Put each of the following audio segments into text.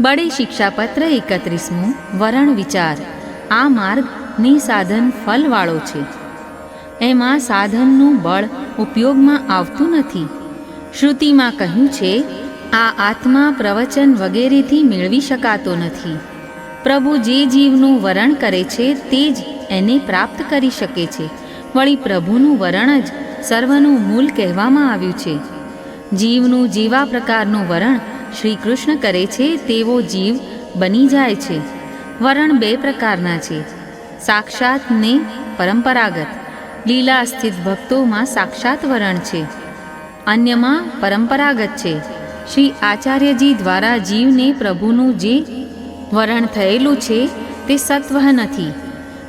બળે શિક્ષાપત્ર એકત્રીસમું વરણ વિચાર. આ માર્ગ નિસાધન ફલવાળો છે. એમાં સાધનનું બળ ઉપયોગમાં આવતું નથી. શ્રુતિમાં કહ્યું છે, આ આત્મા પ્રવચન વગેરેથી મેળવી શકાતો નથી. પ્રભુ જે જીવનું વરણ કરે છે તે જ એને પ્રાપ્ત કરી શકે છે. વળી પ્રભુનું વરણ જ સર્વનું મૂલ કહેવામાં આવ્યું છે. જીવનું જેવા પ્રકારનું વરણ શ્રી કૃષ્ણ કરે છે, તેવો જીવ બની જાય છે. વરણ બે પ્રકારના છે. સાક્ષાત ને પરંપરાગત. લીલા સ્થિત ભક્તોમાં સાક્ષાત વરણ છે. અન્યમાં પરંપરાગત છે. શ્રી આચાર્યજી દ્વારા જીવને પ્રભુનું જે વરણ થયેલું છે, તે સત્વ નથી.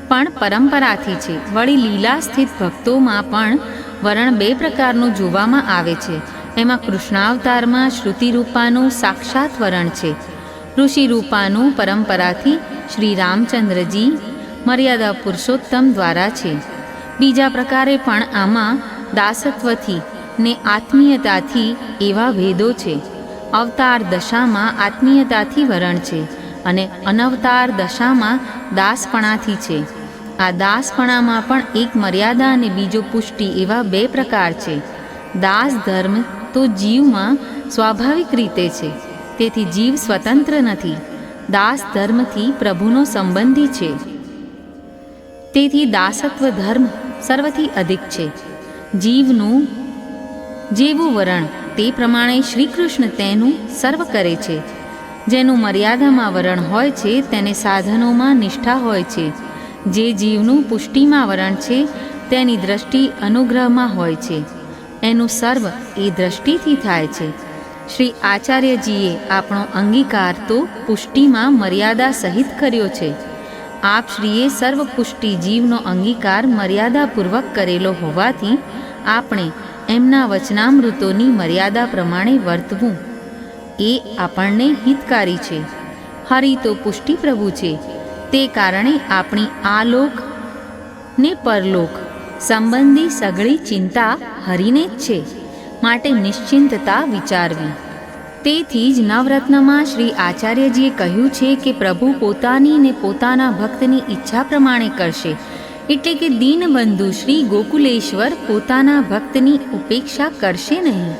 પણ પરંપરાથી છે. વળી લીલા સ્થિત ભક્તોમાં પણ વરણ બે પ્રકારનું જોવામાં આવે છે. એમાં કૃષ્ણાવતારમાં શ્રુતિરૂપાનું સાક્ષાત વરણ છે. ઋષિરૂપાનું પરંપરાથી શ્રી રામચંદ્રજી મર્યાદા પુરુષોત્તમ દ્વારા છે. બીજા પ્રકારે પણ આમાં દાસત્વથી ને આત્મીયતાથી એવા ભેદો છે. અવતાર દશામાં આત્મીયતાથી વરણ છે અને અનવતાર દશામાં દાસપણાથી છે. આ દાસપણામાં પણ એક મર્યાદા અને બીજો પુષ્ટિ એવા બે પ્રકાર છે. દાસ ધર્મ તો જીવમાં સ્વાભાવિક રીતે છે. તેથી જીવ સ્વતંત્ર નથી. દાસ ધર્મથી પ્રભુનો સંબંધી છે. તેથી દાસત્વ ધર્મ સર્વથી અધિક છે. જીવનું જેવું વરણ તે પ્રમાણે શ્રી કૃષ્ણ તેનું સર્વ કરે છે. જેનું મર્યાદામાં વરણ હોય છે તેને સાધનોમાં નિષ્ઠા હોય છે. જે જીવનું પુષ્ટિમાં વરણ છે તેની દ્રષ્ટિ અનુગ્રહમાં હોય છે. એનું સર્વ એ દ્રષ્ટિથી થાય છે. શ્રી આચાર્યજીએ આપણો અંગીકાર તો પુષ્ટિમાં મર્યાદા સહિત કર્યો છે. આપ શ્રીએ સર્વ પુષ્ટિ જીવનો અંગીકાર મર્યાદાપૂર્વક કરેલો હોવાથી આપણે એમના વચનામૃતોની મર્યાદા પ્રમાણે વર્તવું. એ આપણને હિતકારી છે. હરિ તો પુષ્ટિ પ્રભુ છે. તે કારણે આપણી આલોક ને પરલોક સંબંધી સઘળી ચિંતા હરિને જ છે. માટે નિશ્ચિંતતા વિચારવી. તેથી જ નવરત્નમાં શ્રી આચાર્યજીએ કહ્યું છે કે પ્રભુ પોતાની ને પોતાના ભક્તની ઈચ્છા પ્રમાણે કરશે. એટલે કે દીનબંધુ શ્રી ગોકુલેશ્વર પોતાના ભક્તની ઉપેક્ષા કરશે નહીં.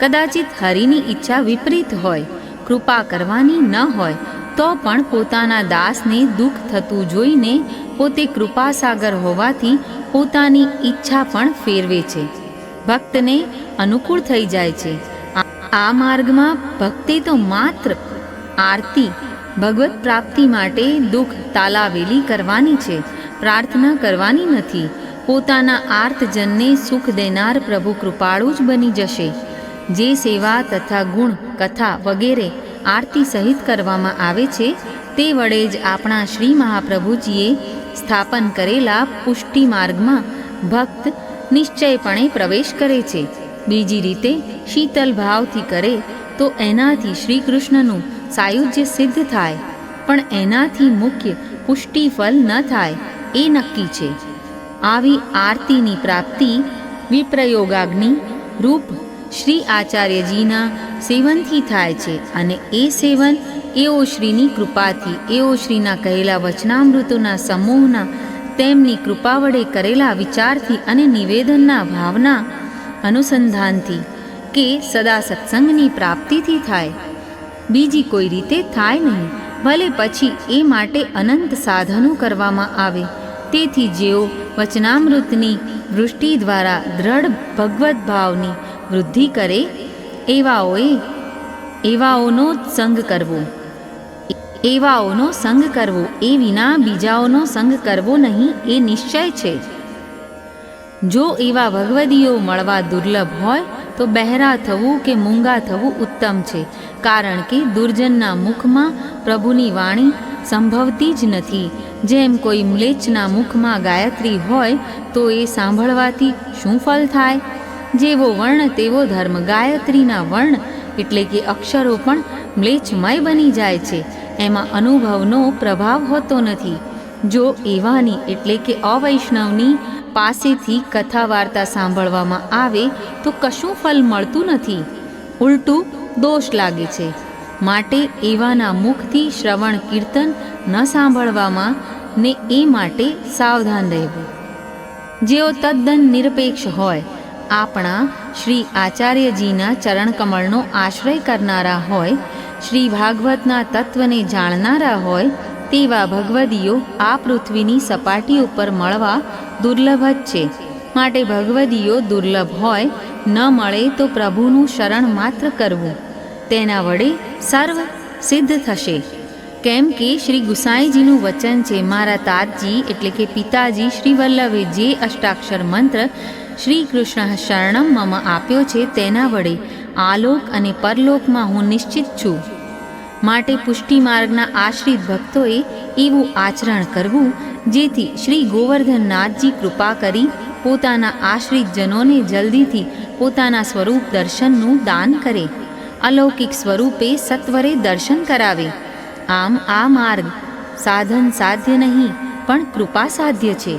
કદાચિત હરિની ઈચ્છા વિપરીત હોય, કૃપા કરવાની ન હોય, તો પણ પોતાના દાસને દુઃખ થતું જોઈને પોતે કૃપાસાગર હોવાથી પોતાની ઈચ્છા પણ ફેરવે છે. ભક્તને અનુકૂળ થઈ જાય છે. આ- માર્ગમાં ભક્તિ તો માત્ર આરતી, ભગવત પ્રાપ્તિ માટે દુઃખ તાલાવેલી કરવાની છે, પ્રાર્થના કરવાની નથી. પોતાના આર્તજનને સુખ દેનાર પ્રભુ કૃપાળુ જ બની જશે. જે સેવા તથા ગુણ, કથા વગેરે આરતી સહિત કરવામાં આવે છે, તે વડે જ આપણા શ્રી મહાપ્રભુજીએ સ્થાપન કરેલા પુષ્ટિ માર્ગમાં ભક્ત નિશ્ચયપણે પ્રવેશ કરે છે. બીજી રીતે શીતલ ભાવથી કરે તો એનાથી શ્રી કૃષ્ણનું સાયુજ્ય સિદ્ધ થાય. પણ એનાથી મુખ્ય પુષ્ટિફલ ન થાય, એ નક્કી છે. આવી આરતીની પ્રાપ્તિ વિપ્રયોગાગ્નિ રૂપ શ્રી આચાર્યજીના સેવનથી થાય છે અને એ સેવન એઓ શ્રીની કૃપાથી એઓ શ્રીના કહેલા વચનામૃતોના સમૂહના, તેમની કૃપા વડે કરેલા વિચારથી અને નિવેદનના ભાવના અનુસંધાનથી કે સદા સત્સંગની પ્રાપ્તિથી થાય. બીજી કોઈ રીતે થાય નહીં, ભલે પછી એ માટે અનંત સાધનો કરવામાં આવે. તેથી જેઓ વચનામૃતની વૃષ્ટિ દ્વારા દ્રઢ ભગવદ્ ભાવની વૃદ્ધિ કરે, એવાઓએ, એવાઓનો સંગ કરવો. એવાઓનો સંગ કરવો, એ વિના બીજાઓનો સંગ કરવો નહીં, એ નિશ્ચય છે. જો એવા ભગવદીઓ મળવા દુર્લભ હોય, તો બહેરા થવું કે મૂંગા થવું ઉત્તમ છે, કારણ કે દુર્જનના મુખમાં પ્રભુની વાણી સંભવતી જ નથી. જેમ કોઈ મ્લેચ્છના મુખમાં ગાયત્રી હોય, તો એ સાંભળવાથી શું ફલ થાય? જેવો વર્ણ, તેવો ધર્મ. ગાયત્રીના વર્ણ એટલે કે અક્ષરો પણ મ્લેચ્છમય બની જાય છે. એમાં અનુભવનો પ્રભાવ હોતો નથી. જો એવાની એટલે કે અવૈષ્ણવની પાસેથી કથા વાર્તા સાંભળવામાં આવે, તો કશું ફલ મળતું નથી. ઉલટું દોષ લાગે છે. માટે એવાના મુખથી શ્રવણ કીર્તન ન સાંભળવામાં ને એ માટે સાવધાન રહેવું. જેઓ તદ્દન નિરપેક્ષ હોય, આપણા શ્રી આચાર્યજીના ચરણકમળનો આશ્રય કરનારા હોય શ્રી ભાગવતના તત્વને જાણનારા હોય તેવા ભગવદીઓ આ પૃથ્વીની સપાટી ઉપર મળવા દુર્લભ જ છે. માટે ભગવદીઓ દુર્લભ હોય, ન મળે તો પ્રભુનું શરણ માત્ર કરવું. તેના વડે સર્વ સિદ્ધ થશે. કેમ કે શ્રી ગુસાઈજીનું વચન છે, મારા તાતજી એટલે કે પિતાજી શ્રી વલ્લભે જે અષ્ટાક્ષર મંત્ર શ્રી કૃષ્ણ શરણમ મમ આપ્યો છે તેના વડે આલોક અને પરલોકમાં હું નિશ્ચિત છું. માટે પુષ્ટિ માર્ગના આશ્રિત ભક્તોએ એવું આચરણ કરવું, જેથી શ્રી ગોવર્ધનનાથજી કૃપા કરી પોતાના આશ્રિત જનોને જલ્દીથી પોતાના સ્વરૂપ દર્શનનું દાન કરે. અલૌકિક સ્વરૂપે સત્વરે દર્શન કરાવે. આમ આ માર્ગ સાધન સાધ્ય નહીં, પણ કૃપા સાધ્ય છે.